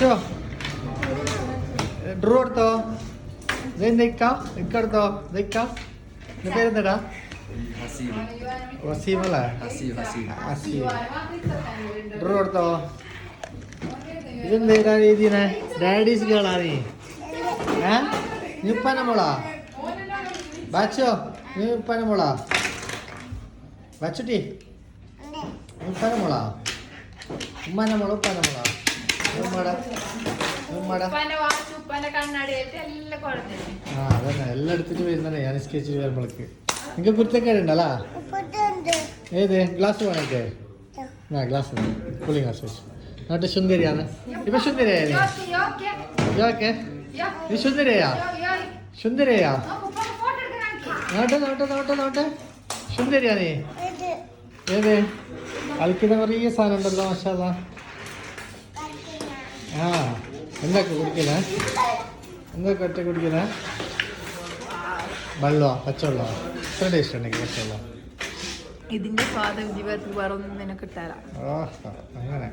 അച്ഛോ ഡ്രൂ എടുത്തോ? ഇതെന്താ ഇക്ക ഇക്ക എടുത്തോ? ഇക്ക നിന്റെ പേരെന്താടാ വസീം അല്ലേ? ഡ്രൂ എടുത്തോ? ഇതെന്താ രീതിനെ? ഡാഡീസ് ഗേളാ നീ. ഏ? നീ ഉപ്പാനെ മോളാ? ബാച്ചോ നീ ഉപ്പാനെ മോളാ? ബാച്ചുട്ടി ഉപ്പാനെ മോളാ? ഉമ്മാനെ മോള ഉപ്പാനെ മോളാ? എല്ലാം അതന്നെ. എടുത്തിട്ട് ഞാൻ സ്കെച്ച് വരുമ്പോഴേക്ക് നിങ്ങൾക്ക് കുരുത്തക്കേടുണ്ടല്ലോ ഏത്? ഗ്ലാസ് വേണേ ആ. ഗ്ലാസ് കൂളിംഗ് ഗ്ലാസ് വെച്ചു. എന്നിട്ട് സുന്ദരിയാണ്. ഇപ്പൊ സുന്ദരിയായ ഇതൊക്കെ നീ സുന്ദരിയാ? സുന്ദരിയാ? ഫോട്ടോ എടുക്കാൻ നോട്ടെ നോട്ടെ നോട്ടെ നോട്ടെ സുന്ദരിയാ നീ? ഏത്? കളിക്കുന്ന കുറേ സാധനം ഉണ്ടല്ലോ മാഷാല്ല ആ എന്തൊക്കെ കുടിക്കുന്നേ എന്തൊക്കെ ഒറ്റ കുടിക്കുന്നേ വെള്ളമോ പച്ചവെള്ളമോ എത്ര ടേസ്റ്റ് ഉണ്ടെങ്കിൽ പച്ചവെള്ളം? ഇതിന്റെ സ്വാദം ജീവിതത്തിൽ വേറെ ഒന്നും നിനക്ക് കിട്ടാല അങ്ങനെ.